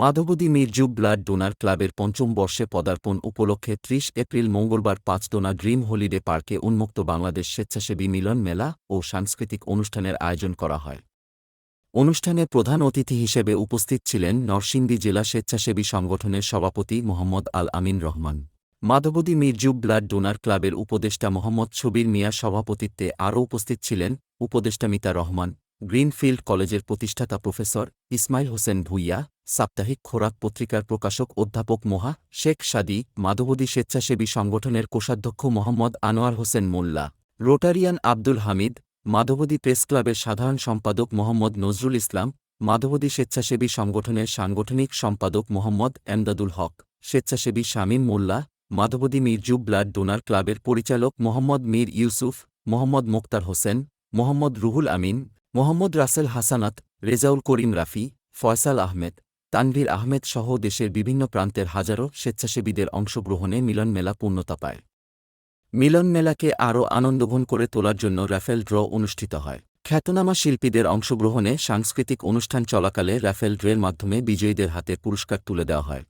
Madhabdi Mirju blood donor ক্লাবের পঞ্চম বর্ষে পদার্পণ উপলক্ষে ত্রিশ এপ্রিল মঙ্গলবার পাঁচদোনা ড্রিম হলিডে পার্কে উন্মুক্ত বাংলাদেশ স্বেচ্ছাসেবী মিলন মেলা ও সাংস্কৃতিক অনুষ্ঠানের আয়োজন করা হয়। অনুষ্ঠানে প্রধান অতিথি হিসেবে উপস্থিত ছিলেন নরসিংদী জেলা স্বেচ্ছাসেবী সংগঠনের সভাপতি মোহাম্মদ আল আমিন রহমান। মাধবদী মির্জু ব্লাড ডোনার ক্লাবের উপদেষ্টা মোহাম্মদ ছবির মিয়া সভাপতিত্বে আরও উপস্থিত ছিলেন উপদেষ্টা মিতা রহমান। গ্রিনফিল্ড কলেজের প্রতিষ্ঠাতা প্রফেসর ইসমাইল হোসেন ভুইয়া, সাপ্তাহিক খোরাক পত্রিকার প্রকাশক অধ্যাপক মোহা, শেখ সাদি মাধবদী স্বেচ্ছাসেবী সংগঠনের কোষাধ্যক্ষ মোহাম্মদ আনোয়ার হোসেন মোল্লা, রোটারিয়ান আব্দুল হামিদ মাধবদী প্রেস ক্লাবের সাধারণ সম্পাদক মোহাম্মদ নজরুল ইসলাম মাধবদী স্বেচ্ছাসেবী সংগঠনের সাংগঠনিক সম্পাদক মোহাম্মদ এমদাদুল হক, স্বেচ্ছাসেবী শামীম মোল্লা মাধবদী মির্জু ব্লাড ডোনার ক্লাবের পরিচালক মোহাম্মদ মীর ইউসুফ, মোহাম্মদ মোক্তার হোসেন, মোহাম্মদ রুহুল আমিন মোহাম্মদ রাসেল হাসানাত, রেজাউল করিম রাফি, ফয়সাল আহমেদ, তানভীর আহমেদ সহ দেশের বিভিন্ন প্রান্তের হাজারো স্বেচ্ছাসেবীদের অংশগ্রহণে মিলন মেলা পূর্ণতা পায়। মিলন মেলাকে আরও আনন্দঘন করে তোলার জন্য র্যাফেল ড্র অনুষ্ঠিত হয়। খ্যাতনামা শিল্পীদের অংশগ্রহণে সাংস্কৃতিক অনুষ্ঠান চলাকালে র্যাফেল ড্রের মাধ্যমে বিজয়ীদের হাতে পুরস্কার তুলে দেওয়া হয়।